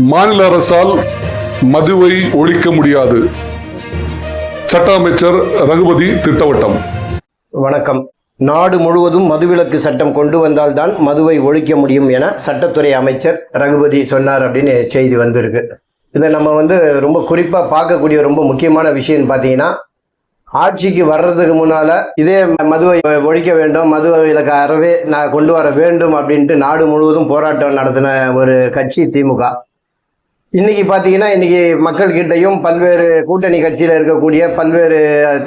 மாநில அரசால் மதுவை ஒழிக்க முடியாது. சட்ட அமைச்சர் ரகுபதி திட்டவட்டம். வணக்கம். நாடு முழுவதும் மதுவிலக்கு சட்டம் கொண்டு வந்தால்தான் மதுவை ஒழிக்க முடியும் என சட்டத்துறை அமைச்சர் ரகுபதி சொன்னார் அப்படின்னு செய்தி வந்திருக்கு. இதை நம்ம வந்து ரொம்ப குறிப்பாக பார்க்கக்கூடிய ரொம்ப முக்கியமான விஷயம் பார்த்தீங்கன்னா ஆட்சிக்கு வர்றதுக்கு முன்னால் இதே மதுவை ஒழிக்க வேண்டும் மது விலக்கு அறவே நான் கொண்டு வர வேண்டும் அப்படின்ட்டு நாடு முழுவதும் போராட்டம் நடத்தின ஒரு கட்சி திமுக. இன்னைக்கு பார்த்தீங்கன்னா இன்னைக்கு மக்கள்கிட்டையும் பல்வேறு கூட்டணி கட்சியில் இருக்கக்கூடிய பல்வேறு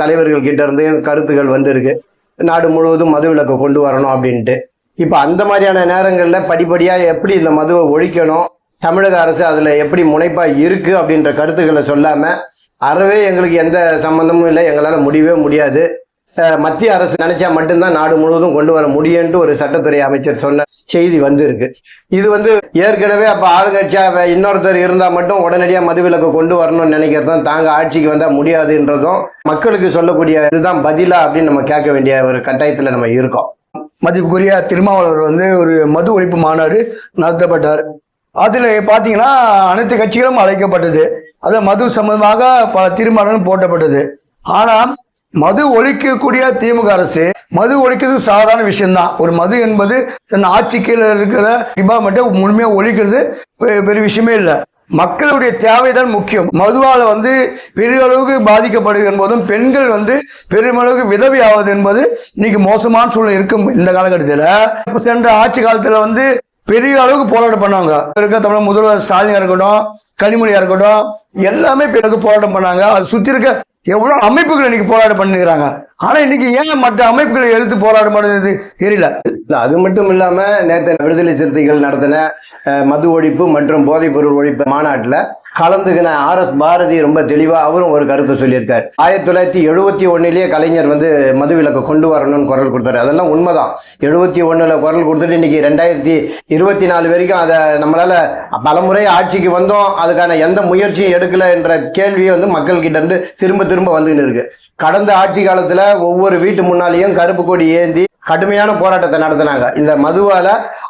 தலைவர்கள் கிட்ட இருந்தும் கருத்துக்கள் வந்திருக்கு. நாடு முழுவதும் மது விலக்கு கொண்டு வரணும் அப்படின்ட்டு. இப்போ அந்த மாதிரியான நேரங்களில் படிப்படியாக எப்படி இந்த மதுவை ஒழிக்கணும் தமிழக அரசு அதில் எப்படி முனைப்பாக இருக்குது அப்படின்ற கருத்துக்களை சொல்லாமல் அறவே எங்களுக்கு எந்த சம்மந்தமும் இல்லை எங்களால் முடியவே முடியாது. மத்திய அரசு நினைச்சா மட்டும்தான் நாடு முழுவதும் கொண்டு வர முடியும்ட்டு ஒரு சட்டத்துறை அமைச்சர் சொன்ன செய்தி வந்திருக்கு. இது வந்து ஏற்கனவே அப்போ ஆளுங்கட்சியா இன்னொருத்தர் இருந்தால் மட்டும் உடனடியாக மதுவிலக்கு கொண்டு வரணும்னு நினைக்கிறதும் தாங்க ஆட்சிக்கு வந்தால் முடியாதுன்றதும் மக்களுக்கு சொல்லக்கூடிய இதுதான் பதிலா அப்படின்னு நம்ம கேட்க வேண்டிய ஒரு கட்டாயத்தில் நம்ம இருக்கோம். மதிப்புக்குரிய திருமாவளவர் வந்து ஒரு மது ஒழிப்பு மாநாடு நடத்தப்பட்டார். அதில் பார்த்தீங்கன்னா அனைத்து கட்சிகளும் அழைக்கப்பட்டது. அது மது சம்பந்தமாக பல தீர்மானங்கள் போட்டப்பட்டது. ஆனால் மது ஒழிக்கக்கூடிய திமுக அரசு மது ஒழிக்கிறது சாதாரண விஷயம்தான். ஒரு மது என்பது தன் ஆட்சி கீழே இருக்கிற டிபார்ட்மெண்ட்டை முழுமையாக ஒழிக்கிறது பெரிய விஷயமே இல்லை. மக்களுடைய தேவைதான் முக்கியம். மதுவால் வந்து பெரிய அளவுக்கு பாதிக்கப்படுது என்பதும் பெண்கள் வந்து பெருமளவுக்கு விதவி ஆவது என்பது இன்னைக்கு மோசமான சூழ்நிலை இருக்கும் இந்த காலகட்டத்தில். இப்போ சென்ற ஆட்சி காலத்தில் வந்து பெரிய அளவுக்கு போராட்டம் பண்ணாங்க. இருக்க தமிழக முதல்வர் ஸ்டாலினா இருக்கட்டும் கனிமொழியா இருக்கட்டும் எல்லாமே பிறகு போராட்டம் பண்ணாங்க. அது சுத்தி இருக்க எவ்வளோ அமைப்புகள் இன்னைக்கு போராட்டம் பண்ணிக்கிறாங்க ஆனா இன்னைக்கு ஏன் மற்ற அமைப்புகளை எழுத்து போராட்டம் தெரியல. இல்ல, அது மட்டும் இல்லாமல் நேற்று விடுதலை சிறுத்தைகள் நடத்தின மது ஒழிப்பு மற்றும் போதைப்பொருள் ஒழிப்பு மாநாட்டில் கலந்துக்கின ஆர் எஸ் பாரதி ரொம்ப தெளிவாக அவரும் ஒரு கருத்தை சொல்லியிருக்காரு. ஆயிரத்தி தொள்ளாயிரத்தி எழுபத்தி ஒன்னுலயே கலைஞர் வந்து மது விலக்கு கொண்டு வரணும்னு குரல் கொடுத்தாரு. அதெல்லாம் உண்மைதான். எழுபத்தி ஒண்ணுல குரல் கொடுத்துட்டு இன்னைக்கு ரெண்டாயிரத்தி இருபத்தி நாலு வரைக்கும் அதை நம்மளால் பலமுறை ஆட்சிக்கு வந்தோம். அதுக்கான எந்த முயற்சியும் எடுக்கல என்ற கேள்வியை வந்து மக்கள்கிட்ட இருந்து திரும்ப திரும்ப வந்துன்னு இருக்கு. கடந்த ஆட்சி காலத்தில் ஒவ்வொரு வீட்டு முன்னாலேயும் கருப்பு கொடி ஏந்தி கடுமையான போராட்டத்தை நடத்தினாங்க. இந்த மதுவால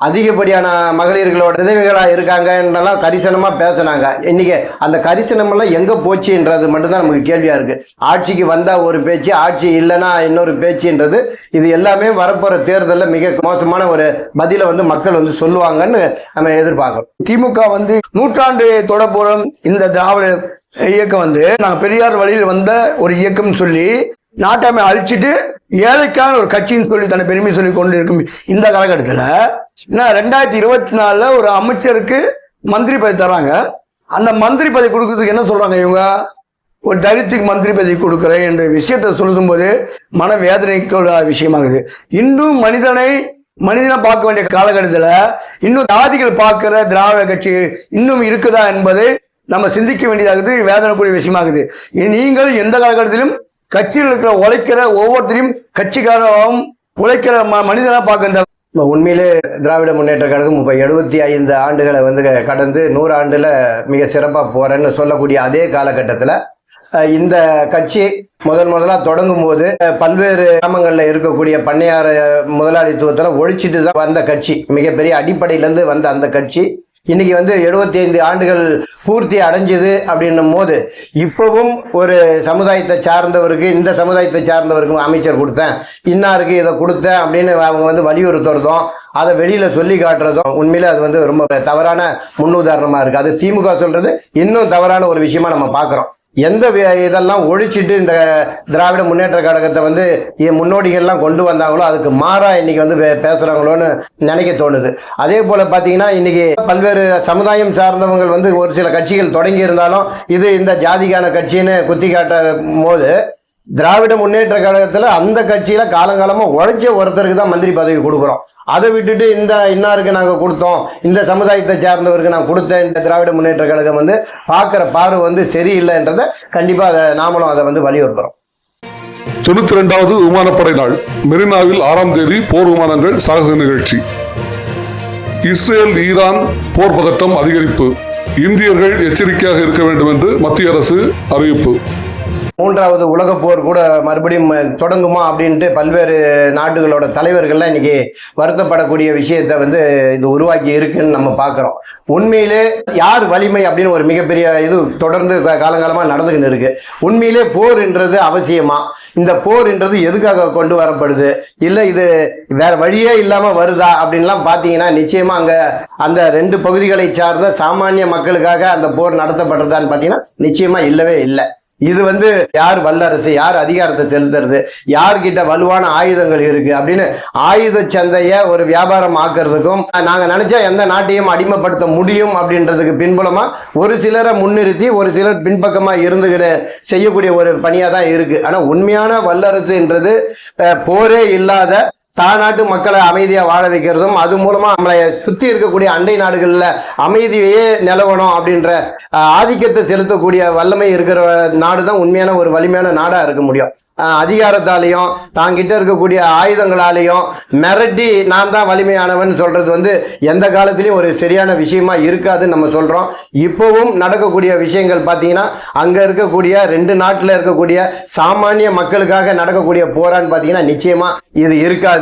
அதிகப்படியான மகளிர்களோட விதவைகளா இருக்காங்கன்றலாம் கரிசனமா பேசினாங்க. இன்னைக்கு அந்த கரிசனம் எல்லாம் எங்க போச்சுன்றது மட்டும்தான் நமக்கு கேள்வியா இருக்கு. ஆட்சிக்கு வந்தா ஒரு பேச்சு ஆட்சி இல்லைன்னா இன்னொரு பேச்சுன்றது இது எல்லாமே வரப்போற தேர்தலில் மிக மோசமான ஒரு பதிலை வந்து மக்கள் வந்து சொல்லுவாங்கன்னு நம்ம எதிர்பார்க்கிறோம். திமுக வந்து நூற்றாண்டு தொடப்போறும் இந்த திராவிட இயக்கம் வந்து நான் பெரியார் வழியில் வந்த ஒரு இயக்கம் சொல்லி நாட்டாமை அழிச்சிட்டு ஏழைக்கான ஒரு கட்சின்னு சொல்லி தன்னை பெருமை சொல்லி கொண்டு இருக்கும் இந்த காலகட்டத்தில் நான் ரெண்டாயிரத்தி இருபத்தி நாலில் ஒரு அமைச்சருக்கு மந்திரி பதவி தராங்க அந்த மந்திரி பதவி கொடுக்கறதுக்கு என்ன சொல்றாங்க இவங்க? ஒரு தலித்துக்கு மந்திரி பதவி கொடுக்குறேன் என்ற விஷயத்தை சொல்லும்போது மன வேதனைக்குள்ள விஷயமாகுது. இன்னும் மனிதனை மனிதனை பார்க்க வேண்டிய காலகட்டத்தில் இன்னும் ஜாதிகள் பார்க்குற திராவிட கட்சி இன்னும் இருக்குதா என்பதை நம்ம சிந்திக்க வேண்டியதாகுது வேதனைக்குரிய விஷயமாகுது. நீங்கள் எந்த காலகட்டத்திலும் கட்சியில் இருக்கிற உழைக்கிற ஒவ்வொருத்தரையும் கட்சிக்காரவும் உழைக்கிற ம மனிதனா பார்க்க இந்த உண்மையிலே திராவிட முன்னேற்ற கழகம் இப்போ எழுபத்தி ஐந்து ஆண்டுகளை வந்து கடந்து நூறு மிக சிறப்பாக போகிறேன்னு சொல்லக்கூடிய அதே காலகட்டத்தில் இந்த கட்சி முதன் முதலாக தொடங்கும் போது பல்வேறு கிராமங்களில் இருக்கக்கூடிய பண்ணையார முதலாளித்துவத்தில் ஒழிச்சிட்டு தான் வந்த கட்சி. மிகப்பெரிய அடிப்படையிலேருந்து வந்த அந்த கட்சி. இன்னைக்கு வந்து 75 ஐந்து ஆண்டுகள் பூர்த்தி அடைஞ்சது அப்படின்னும் போது இப்பவும் ஒரு சமுதாயத்தை சார்ந்தவருக்கு இந்த சமுதாயத்தை சார்ந்தவருக்கு அமைச்சர் கொடுத்தேன். இன்னாருக்கு இதை கொடுத்தேன் அப்படின்னு அவங்க வந்து வலியுறுத்துறதும் அதை வெளியில சொல்லி காட்டுறதும் உண்மையில் அது வந்து ரொம்ப தவறான முன்னுதாரணமா இருக்கு. அது திமுக சொல்றது இன்னும் தவறான ஒரு விஷயமா நம்ம பார்க்குறோம். எந்த இதெல்லாம் ஒழிச்சிட்டு இந்த திராவிட முன்னேற்ற கழகத்தை வந்து முன்னோடிகள்லாம் கொண்டு வந்தாங்களோ அதுக்கு மாறா இன்னைக்கு வந்து பே- பேசுறாங்களோன்னு நினைக்க தோணுது. அதே போல பாத்தீங்கன்னா இன்னைக்கு பல்வேறு சமுதாயம் சார்ந்தவங்க வந்து ஒரு சில கட்சிகள் தொடங்கி இருந்தாலும் இது இந்த ஜாதிக்கான கட்சின்னு குத்தி காட்டும் போது திராவிட முன்னேற்ற கழகத்தில் அந்த கட்சியில காலங்காலமாக உழைச்ச ஒருத்தருக்கு தான் மந்திரி பதவி கொடுக்குறோம். அதை விட்டுட்டு இந்த இன்னாருக்கு நாங்கள் கொடுத்தோம் இந்த சமுதாயத்தை சார்ந்தவருக்கு நான் கொடுத்தேன் இந்த திராவிட முன்னேற்ற கழகம் வந்து பார்க்குற பார்வை வந்து சரியில்லைன்றதை கண்டிப்பாக அதை நாமளும் அதை வந்து வலியுறுத்துறோம். தொண்ணூத்தி ரெண்டாவது விமானப்படை நாள். மெரினாவில் ஆறாம் தேதி போர் விமானங்கள் சாகச நிகழ்ச்சி. இஸ்ரேல் ஈரான் போர் பதட்டம் அதிகரிப்பு. இந்தியர்கள் எச்சரிக்கையாக இருக்க வேண்டும் என்று மத்திய அரசு அறிவிப்பு. மூன்றாவது உலக போர் கூட மறுபடியும் தொடங்குமா அப்படின்ட்டு பல்வேறு நாடுகளோட தலைவர்கள்லாம் இன்னைக்கு வருத்தப்படக்கூடிய விஷயத்தை வந்து இது உருவாக்கி இருக்குன்னு நம்ம பார்க்குறோம் உண்மையிலே யார் வலிமை அப்படின்னு ஒரு மிகப்பெரிய இது தொடர்ந்து காலங்காலமாக காலங்காலமா நடந்துக்கிட்டு இருக்கு. உண்மையிலே போர்ன்றது அவசியமா? இந்த போர்ன்றது எதுக்காக கொண்டு வரப்படுது? இல்லை இது வேற வழியே இல்லாமல் வருதா அப்படின்லாம் பார்த்தீங்கன்னா நிச்சயமா அங்கே அந்த ரெண்டு பகுதிகளை சார்ந்த சாமானிய மக்களுக்காக அந்த போர் நடத்தப்படுறதான்னு பார்த்தீங்கன்னா நிச்சயமா இல்லவே இல்லை. இது வந்து யார் வல்லரசு யார் அதிகாரத்தை செலுத்துறது யார்கிட்ட வலுவான ஆயுதங்கள் இருக்கு அப்படின்னு ஆயுத சந்தையை ஒரு வியாபாரம் ஆக்குறதுக்கும் நாங்க நினைச்சா எந்த நாட்டையும் அடிமைப்படுத்த முடியும் அப்படின்றதுக்கு பின்புலமா ஒரு சிலரை முன்னிறுத்தி ஒரு சிலர் பின்பக்கமா இருந்துகிட்டு செய்யக்கூடிய ஒரு பணியா தான் இருக்கு. ஆனா உண்மையான வல்லரசுன்றது போரே இல்லாத தாநாட்டு மக்களை அமைதியாக வாழ வைக்கிறதும் அது மூலமாக நம்மளை சுற்றி இருக்கக்கூடிய அண்டை நாடுகளில் அமைதியே நிலவணும் அப்படின்ற ஆதிக்கத்தை செலுத்தக்கூடிய வல்லமை இருக்கிற நாடு தான் உண்மையான ஒரு வலிமையான நாடாக இருக்க முடியும். அதிகாரத்தாலேயும் அதிகாரத்தாலையும் தாங்கிட்ட இருக்கக்கூடிய ஆயுதங்களாலேயும் மிரட்டி நான் தான் வலிமையானவன் சொல்கிறது வந்து எந்த காலத்துலேயும் ஒரு சரியான விஷயமா இருக்காதுன்னு நம்ம சொல்கிறோம் இப்போவும் நடக்கக்கூடிய விஷயங்கள் பார்த்தீங்கன்னா அங்கே இருக்கக்கூடிய ரெண்டு நாட்டில் இருக்கக்கூடிய சாமானிய மக்களுக்காக நடக்கக்கூடிய போரான்னு பார்த்தீங்கன்னா நிச்சயமாக இது இருக்காது.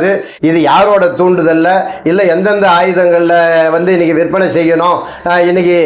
இது யாரோட தூண்டுதலில்? இல்லை எந்தெந்த ஆயுதங்கள்ல வந்து இன்னைக்கு விற்பனை செய்யணும்? இன்றைக்கி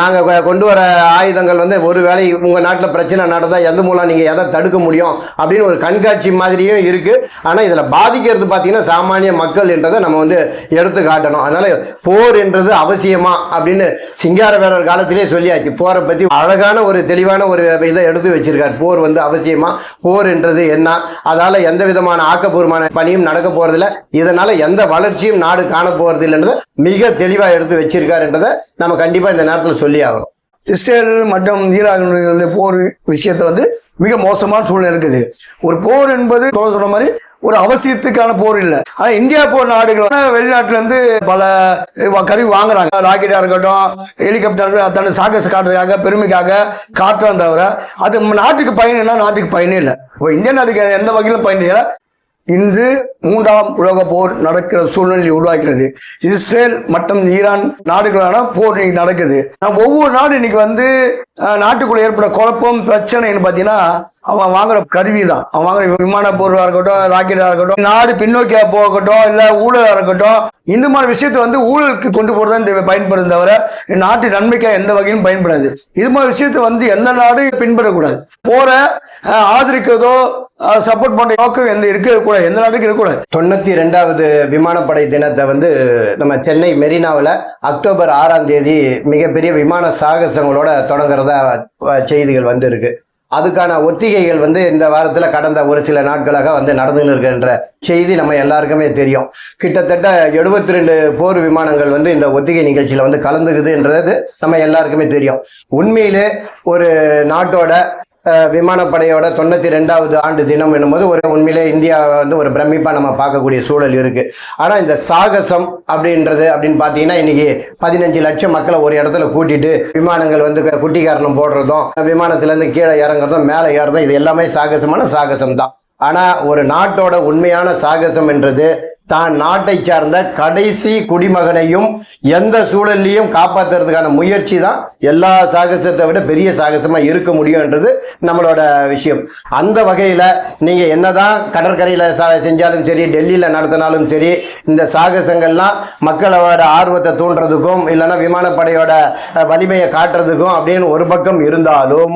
நாங்கள் நாங்க கொண்டு வர ஆயுதங்கள் வந்து ஒரு வேளை உங்க நாட்டில் பிரச்சனை நடந்தால் எந்த மூலம் நீங்க எதை தடுக்க முடியும்? அப்படின்னு ஒரு கண்காட்சி மாதிரியும் இருக்குது ஆனா இதுல பாதிக்கிறது பார்த்திங்கன்னா சாமானிய மக்கள் என்றதை நம்ம வந்து எடுத்து காட்டணும். அதனால போர் என்றது அவசியமா? அப்படின்னு சிங்கார வேறர் காலத்திலே சொல்லியாச்சு. போரை பத்தி அழகான ஒரு தெளிவான ஒரு இதை எடுத்து வச்சிருக்கார். போர் வந்து அவசியமா? போர் என்றது என்ன? அதால எந்த விதமான ஆக்கப்பூர்வமான பணியும் நடக்க போறதில்ல. இதனால எந்த வளர்ச்சியும் நாடு காண போறது இல்லைன்றதை மிக தெளிவா எடுத்து வச்சிருக்காருன்றதை நம்ம கண்டிப்பா இந்த நேரத்தில் சொல்லி ஆகணும். இஸ்ரேல் மற்றும் ஈரானுடைய போர் விஷயத்துல வந்து மிக மோசமான சூழ்நிலை இருக்குது. ஒரு போர் என்பது சொல்ற சொன்ன மாதிரி ஒரு அவசியத்துக்கான போர் இல்லை. ஆனா இந்தியா போர் நாடுகள் வெளிநாட்டுல இருந்து பல கருவி வாங்குறாங்க. ராக்கெட்டா இருக்கட்டும் ஹெலிகாப்டர் தன்னை சாகச காட்டுறதுக்காக பெருமைக்காக காட்டுறான் தவிர அது நாட்டுக்கு பயன் நாட்டுக்கு பயனே இல்லை. இப்போ இந்திய நாட்டுக்கு எந்த வகையிலும் பயன் இல்லை. இன்று மூன்றாம் உலக போர் நடக்கிற சூழ்நிலை உருவாகிறது இஸ்ரேல் மற்றும் ஈரான் நாடுகளான போர் இன்னைக்கு நடக்குது. ஒவ்வொரு நாடு இன்னைக்கு வந்து நாட்டுக்குள்ள ஏற்பட குழப்பம் பிரச்சனைன்னு பார்த்தீங்கன்னா அவன் வாங்குற கருவி தான் அவன் வாங்குற விமான பொருளாக இருக்கட்டும் ராக்கெட்டாக இருக்கட்டும் நாடு பின்னோக்கியா போகட்டும் இல்லை ஊழலாக இருக்கட்டும் இந்த மாதிரி விஷயத்தை வந்து ஊழலுக்கு கொண்டு போகிறதா இந்த பயன்படுது தவிர நாட்டு நன்மைக்காக எந்த வகையிலும் பயன்படாது. இது மாதிரி விஷயத்தை வந்து எந்த நாடும் பின்பற்றக்கூடாது போற ஆதரிக்கதோ ஆதரிக்கிறதோ சப்போர்ட் பண்ற நோக்கம் எந்த இருக்கக்கூடாது எந்த நாட்டுக்கு இருக்கக்கூடாது. தொண்ணூத்தி ரெண்டாவது விமானப்படை தினத்தை வந்து நம்ம சென்னை மெரினாவில் அக்டோபர் ஆறாம் தேதி மிகப்பெரிய விமான சாகசங்களோட தொடங்குறது அஹ், செய்திகள் வந்து அதுக்கான ஒத்திகைகள் வந்து இந்த வாரத்தில் கடந்த ஒரு சில நாட்களாக வந்து நடந்துன்னு இருக்கின்ற செய்தி நம்ம எல்லாருக்குமே தெரியும். கிட்டத்தட்ட எழுபத்தி ரெண்டு போர் விமானங்கள் வந்து இந்த ஒத்திகை நிகழ்ச்சியில் வந்து கலந்துக்குதுன்றது நம்ம எல்லாருக்குமே தெரியும். உண்மையிலே ஒரு நாட்டோட விமானப்படையோட தொண்ணூத்தி ரெண்டாவது ஆண்டு தினம் என்னும்போது ஒரு உண்மையிலே இந்தியா வந்து ஒரு பிரமிப்பா நம்ம பார்க்கக்கூடிய சூழல் இருக்கு. ஆனா இந்த சாகசம் அப்படின்றது அப்படின்னு பார்த்தீங்கன்னா இன்னைக்கு பதினஞ்சு லட்சம் மக்களை ஒரு இடத்துல கூட்டிட்டு விமானங்கள் வந்து க- குட்டிக்காரணம் போடுறதும் விமானத்துல இருந்து கீழே இறங்குறதும் மேலே ஏறுறதும் இது எல்லாமே சாகசமான சாகசம் தான் ஆனா ஒரு நாட்டோட உண்மையான சாகசம் என்றது தான் நாட்டை சார்ந்த கடைசி குடிமகனையும் எந்த சூழல்லையும் காப்பாத்துறதுக்கான முயற்சி தான் எல்லா சாகசத்தை விட பெரிய சாகசமாக இருக்க முடியும்ன்றது நம்மளோட விஷயம். அந்த வகையில் நீங்கள் என்னதான் கடற்கரையில் சா- செஞ்சாலும் சரி டெல்லியில் நடத்தினாலும் சரி இந்த சாகசங்கள்லாம் மக்களோட ஆர்வத்தை தூண்டுறதுக்கும் இல்லைன்னா விமானப்படையோட வலிமையை காட்டுறதுக்கும் அப்படின்னு ஒரு பக்கம் இருந்தாலும்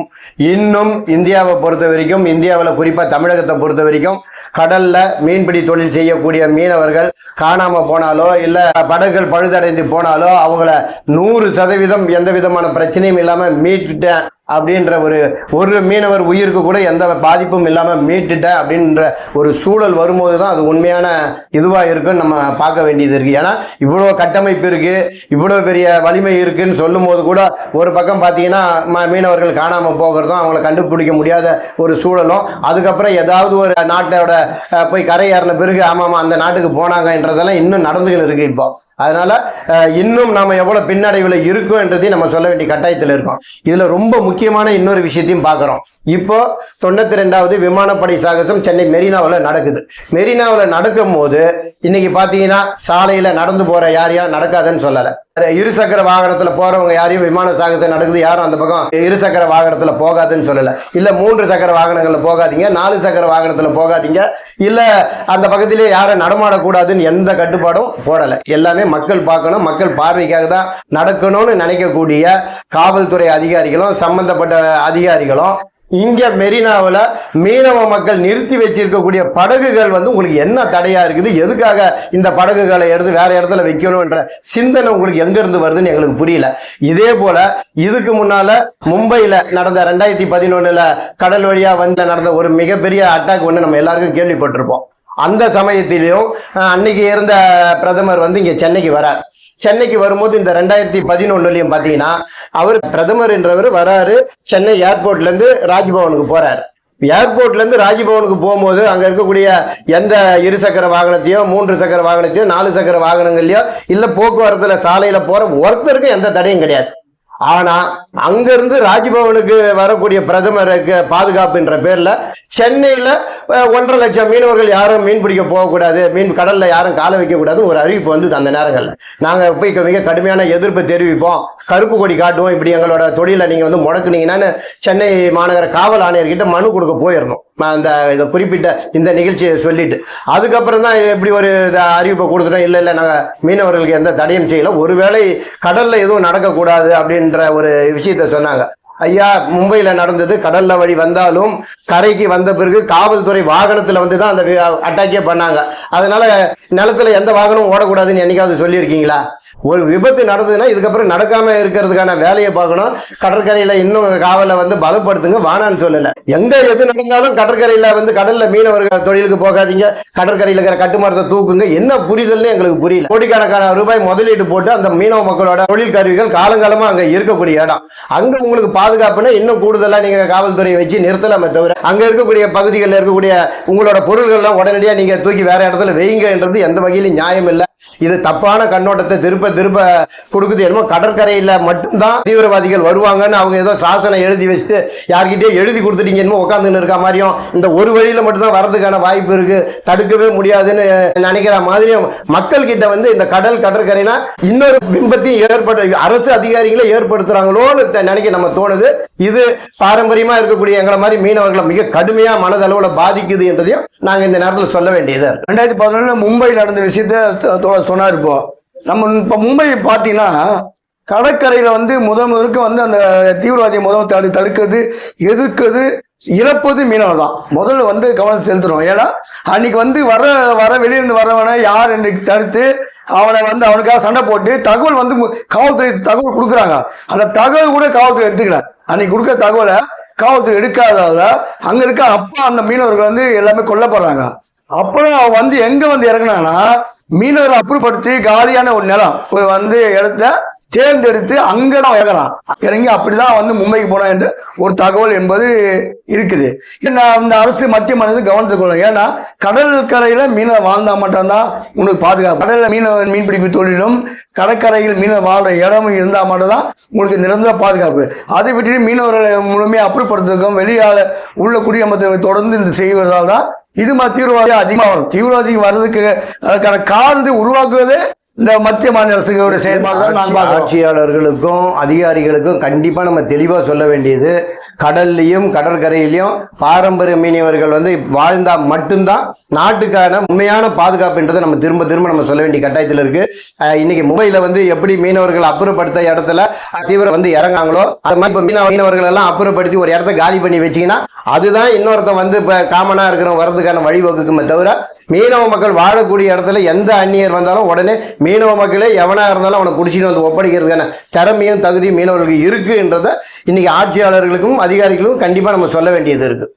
இன்னும் இந்தியாவை பொறுத்த வரைக்கும் இந்தியாவில் குறிப்பாக தமிழகத்தை பொறுத்த வரைக்கும் கடல்ல மீன்பிடி தொழில் செய்யக்கூடிய மீனவர்கள் காணாம போனாலோ இல்ல படகுகள் பழுதடைந்து போனாலோ அவங்கள நூறு சதவீதம் எந்த விதமான பிரச்சனையும் இல்லாம மீட்டுட்டேன். அப்படின்ற ஒரு ஒரு மீனவர் உயிருக்கு கூட எந்த பாதிப்பும் இல்லாமல் மீட்டுட்டேன் அப்படின்ற ஒரு சூழல் வரும்போது தான் அது உண்மையான இதுவாக இருக்குன்னு நம்ம பார்க்க வேண்டியது இருக்குது ஏன்னா இவ்வளோ கட்டமைப்பு இருக்குது இவ்வளோ பெரிய வலிமை இருக்குன்னு சொல்லும் போது கூட ஒரு பக்கம் பார்த்தீங்கன்னா ம- மீனவர்கள் காணாமல் போகிறதும் அவங்கள கண்டுபிடிக்க முடியாத ஒரு சூழலும் அதுக்கப்புறம் ஏதாவது ஒரு நாட்டோட போய் கரை ஏறின பிறகு ஆமாம் அந்த நாட்டுக்கு போனாங்கன்றதெல்லாம் இன்னும் நடந்துகிட்டு இருக்குது இப்போ. அதனால அஹ், இன்னும் நாம எவ்வளவு பின்னடைவில் இருக்கோன்றதையும் நம்ம சொல்ல வேண்டிய கட்டாயத்தில் இருக்கோம். இதுல ரொம்ப முக்கியமான இன்னொரு விஷயத்தையும் பார்க்குறோம். இப்போ தொண்ணூத்தி ரெண்டாவது விமானப்படை சாகசம் சென்னை மெரினாவில் நடக்குது. மெரினாவில் நடக்கும் போது இன்னைக்கு பார்த்தீங்கன்னா சாலையில் நடந்து போற யார் யார் நடக்காதுன்னு சொல்லலை. இருசக்கர வாகனத்துல போறவங்க யாரையும் விமான சாகசம் நடக்குது யாரும் அந்த பக்கம் இருசக்கர வாகனத்துல போகாதுன்னு சொல்லல. இல்ல மூன்று சக்கர வாகனங்கள்ல போகாதீங்க நாலு சக்கர வாகனத்துல போகாதீங்க இல்ல அந்த பக்கத்திலே யாரும் நடமாடக்கூடாதுன்னு எந்த கட்டுப்பாடும் போடல. எல்லாமே மக்கள் பார்க்கணும் மக்கள் பார்வைக்காக தான் நடக்கணும்னு நினைக்கக்கூடிய காவல்துறை அதிகாரிகளும் சம்பந்தப்பட்ட அதிகாரிகளும் இங்க மெரினாவில் மீனவ மக்கள் நிறுத்தி வச்சிருக்கக்கூடிய படகுகள் வந்து உங்களுக்கு என்ன தடையா இருக்குது? எதுக்காக இந்த படகுகளை எடுத்து வேற இடத்துல வைக்கணும்ன்ற சிந்தனை உங்களுக்கு எங்க இருந்து வருதுன்னு எங்களுக்கு புரியல. இதே போல இதுக்கு முன்னால மும்பையில நடந்த ரெண்டாயிரத்தி பதினொன்னுல கடல் வழியா வந்து நடந்த ஒரு மிகப்பெரிய அட்டாக் ஒன்று நம்ம எல்லாருக்கும் கேள்விப்பட்டிருப்போம். அந்த சமயத்திலையும் அன்னைக்கு இருந்த பிரதமர் வந்து இங்க சென்னைக்கு வரார். சென்னைக்கு வரும்போது இந்த ரெண்டாயிரத்தி பதினொன்னுலயும் பாத்தீங்கன்னா அவர் பிரதமர் என்றவர் வராரு. சென்னை ஏர்போர்ட்ல இருந்து ராஜ்பவனுக்கு போறாரு. ஏர்போர்ட்ல இருந்து ராஜ்பவனுக்கு போகும்போது அங்க இருக்கக்கூடிய எந்த இருசக்கர வாகனத்தையோ மூன்று சக்கர வாகனத்தையோ நாலு சக்கர வாகனங்கள்லயோ இல்ல போக்குவரத்துல சாலையில போற ஒருத்தருக்கும் எந்த தடையும் கிடையாது. ஆனா அங்கிருந்து ராஜ்பவனுக்கு வரக்கூடிய பிரதமருக்கு பாதுகாப்புன்ற பேர்ல சென்னையில ஒன்றரை லட்சம் மீனவர்கள் யாரும் மீன் பிடிக்க போகக்கூடாது மீன் கடல்ல யாரும் காலை வைக்க கூடாது ஒரு அறிவிப்பு வந்து அந்த நேரங்கள்ல. நாங்க போய் மிக கடுமையான எதிர்ப்பை தெரிவிப்போம். கருப்பு கொடி காட்டுவோம். இப்படி எங்களோட தொழிலை நீங்க வந்து முடக்குனீங்கன்னு சென்னை மாநகர காவல் ஆணையர்கிட்ட மனு கொடுக்க போயிருந்தோம் அந்த இதை குறிப்பிட்ட இந்த நிகழ்ச்சியை சொல்லிட்டு அதுக்கப்புறம் தான் எப்படி ஒரு அறிவிப்பை கொடுத்துட்டோம்? இல்லை இல்லை நாங்கள் மீனவர்களுக்கு எந்த தடையும் செய்யலை. ஒருவேளை கடலில் எதுவும் நடக்கக்கூடாது அப்படின்ற ஒரு விஷயத்த சொன்னாங்க. ஐயா மும்பையில் நடந்தது கடல்ல வழி வந்தாலும் கரைக்கு வந்த பிறகு காவல்துறை வாகனத்தில் வந்து தான் அந்த அட்டாக்கே பண்ணாங்க. அதனால நிலத்துல எந்த வாகனமும் ஓடக்கூடாதுன்னு என்னைக்காவது சொல்லியிருக்கீங்களா? ஒரு விபத்து நடந்ததுன்னா இதுக்கப்புறம் நடக்காம இருக்கிறதுக்கான வேலையை பார்க்கணும். கடற்கரையில இன்னும் காவலை வந்து பலப்படுத்துங்க வானான்னு சொல்லல. எங்க எது நடந்தாலும் கடற்கரையில வந்து கடல்ல மீனவர்கள் தொழிலுக்கு போகாதீங்க. கடற்கரையில் இருக்கிற கட்டுமரத்தை தூக்குங்க. என்ன புரிதல்னு எங்களுக்கு புரியல. கோடிக்கணக்கான ரூபாய் முதலீடு போட்டு அந்த மீனவ மக்களோட தொழில் கருவிகள் காலங்காலமா அங்க இருக்கக்கூடிய இடம். அங்க உங்களுக்கு பாதுகாப்புனா இன்னும் கூடுதலா நீங்க காவல்துறையை வச்சு நிறுத்தலாமே தவிர அங்க இருக்கக்கூடிய பகுதிகளில் இருக்கக்கூடிய உங்களோட பொருள்கள்லாம் உடனடியாக நீங்க தூக்கி வேற இடத்துல வைங்கன்றது எந்த வகையிலும் நியாயம் இல்லை. இது தப்பான கண்ணோட்டத்தை திருப்ப திரும்ப கொடுக்குது என்னமோ கடற்கரையில மட்டும்தான் தீவிரவாதிகள் வருவாங்கன்னு அவங்க ஏதோ சாசனம் எழுதி வச்சுட்டு யார்கிட்டயே எழுதி கொடுத்துட்டீங்க என்னமோ உட்காந்துன்னு இருக்க மாதிரியும் இந்த ஒரு வழியில மட்டும்தான் வர்றதுக்கான வாய்ப்பு இருக்கு. தடுக்கவே முடியாதுன்னு நினைக்கிற மாதிரியும் மக்கள் கிட்ட வந்து இந்த கடல் கடற்கரைனா இன்னொரு பிம்பத்தையும் ஏற்படு அரசு அதிகாரிகளை ஏற்படுத்துறாங்களோன்னு நினைக்க நம்ம தோணுது. இது பாரம்பரியமா இருக்கக்கூடிய எங்களை மாதிரி மீனவர்களை மிக கடுமையா மனதளவுல பாதிக்குது என்றதையும் நாங்க இந்த நேரத்தில் சொல்ல வேண்டியது ரெண்டாயிரத்தி பதினொன்னு மும்பை நடந்த விஷயத்த சொன்னா தோழர் சொன்னார் இப்போ. நம்ம இப்போ மும்பை பார்த்தீங்கன்னா கடற்கரையில வந்து முதல் முதலுக்கு வந்து அந்த தீவிரவாதியை முதல் தடு தடுக்கிறது எதிர்க்கிறது இறப்பது மீனவர் தான். முதல்ல வந்து கவனம் செலுத்துறோம் ஏன்னா அன்னைக்கு வந்து வர வர வெளியிருந்து வரவனை யார் என்று தடுத்து அவனை வந்து அவனுக்காக சண்டை போட்டு தகவல் வந்து மு- காவல்துறை தகவல் கொடுக்குறாங்க. அந்த தகவல் கூட காவல்துறை எடுத்துக்கிறார் அன்னைக்கு கொடுக்குற தகவலை காவல்துறை எடுக்காததால அங்க இருக்க அப்பா அந்த மீனவர்கள் வந்து எல்லாமே கொல்லப்படுறாங்க. அப்புறம் அவன் வந்து எங்க வந்து இறங்கினானா மீனவர்களை அப்புறப்படுத்தி காலியான ஒரு நிலம் வந்து இடத்த தேர்ந்தெடுத்து அங்கே தான் இறங்குறான். இறங்கி அப்படிதான் வந்து மும்பைக்கு போனான் என்று ஒரு தகவல் என்பது இருக்குது. ஏன்னா இந்த அரசு மத்திய மாநிலத்தை கவனத்துக் கொள்ளும் ஏன்னா கடற்கரையில மீனை வாழ்ந்தா மட்டும்தான் உனக்கு பாதுகாப்பு. கடல்ல மீன மீன்பிடிப்பு தொழிலும் கடற்கரையில் மீனவர் வாழ்ற இடமும் இருந்தால் மட்டும்தான் உங்களுக்கு நிரந்தர பாதுகாப்பு. அதை விட்டு மீனவர்களை முழுமையாக அப்புறப்படுத்துறதுக்கும் வெளியால உள்ள குடியமர்த்தை தொடர்ந்து இந்த செய்வதால் தான் இது மாதிரி தீவிரவாதி அதிகமாக வரும். தீவிரவாதிக்கு வர்றதுக்கு அதற்கான காரணத்தை உருவாக்குவதே இந்த மத்திய மாநில அரசுகளோட செயல்பாடு தான் நான் ஆட்சியாளர்களுக்கும் அதிகாரிகளுக்கும் கண்டிப்பா நம்ம தெளிவா சொல்ல வேண்டியது கடல்லையும் கடற்கரையிலையும் பாரம்பரிய மீனவர்கள் வந்து வாழ்ந்தா மட்டும்தான் நாட்டுக்கான உண்மையான பாதுகாப்புன்றதை நம்ம திரும்ப திரும்ப நம்ம சொல்ல வேண்டிய கட்டாயத்தில் இருக்கு. அஹ் இன்னைக்கு மும்பையில வந்து எப்படி மீனவர்கள் அப்புறப்படுத்த இடத்துல தீவிரம் வந்து இறங்காங்களோ அது மாதிரி இப்போ மீனவ மீனவர்கள் எல்லாம் அப்புறப்படுத்தி ஒரு இடத்த காலி பண்ணி வச்சீங்கன்னா அதுதான் இன்னொருத்தன் வந்து இப்போ காமனா இருக்கிற வர்றதுக்கான வழிவகுக்குமே தவிர மீனவ மக்கள் வாழக்கூடிய இடத்துல எந்த அந்நியர் வந்தாலும் உடனே மீனவ மக்களே எவனாக இருந்தாலும் அவனை பிடிச்சிட்டு வந்து ஒப்படைக்கிறதுக்கான திறமையும் தகுதியும் மீனவர்களுக்கு இருக்குன்றத இன்றைக்கி ஆட்சியாளர்களுக்கும் அதிகாரிகளுக்கும் கண்டிப்பாக நம்ம சொல்ல வேண்டியது இருக்குது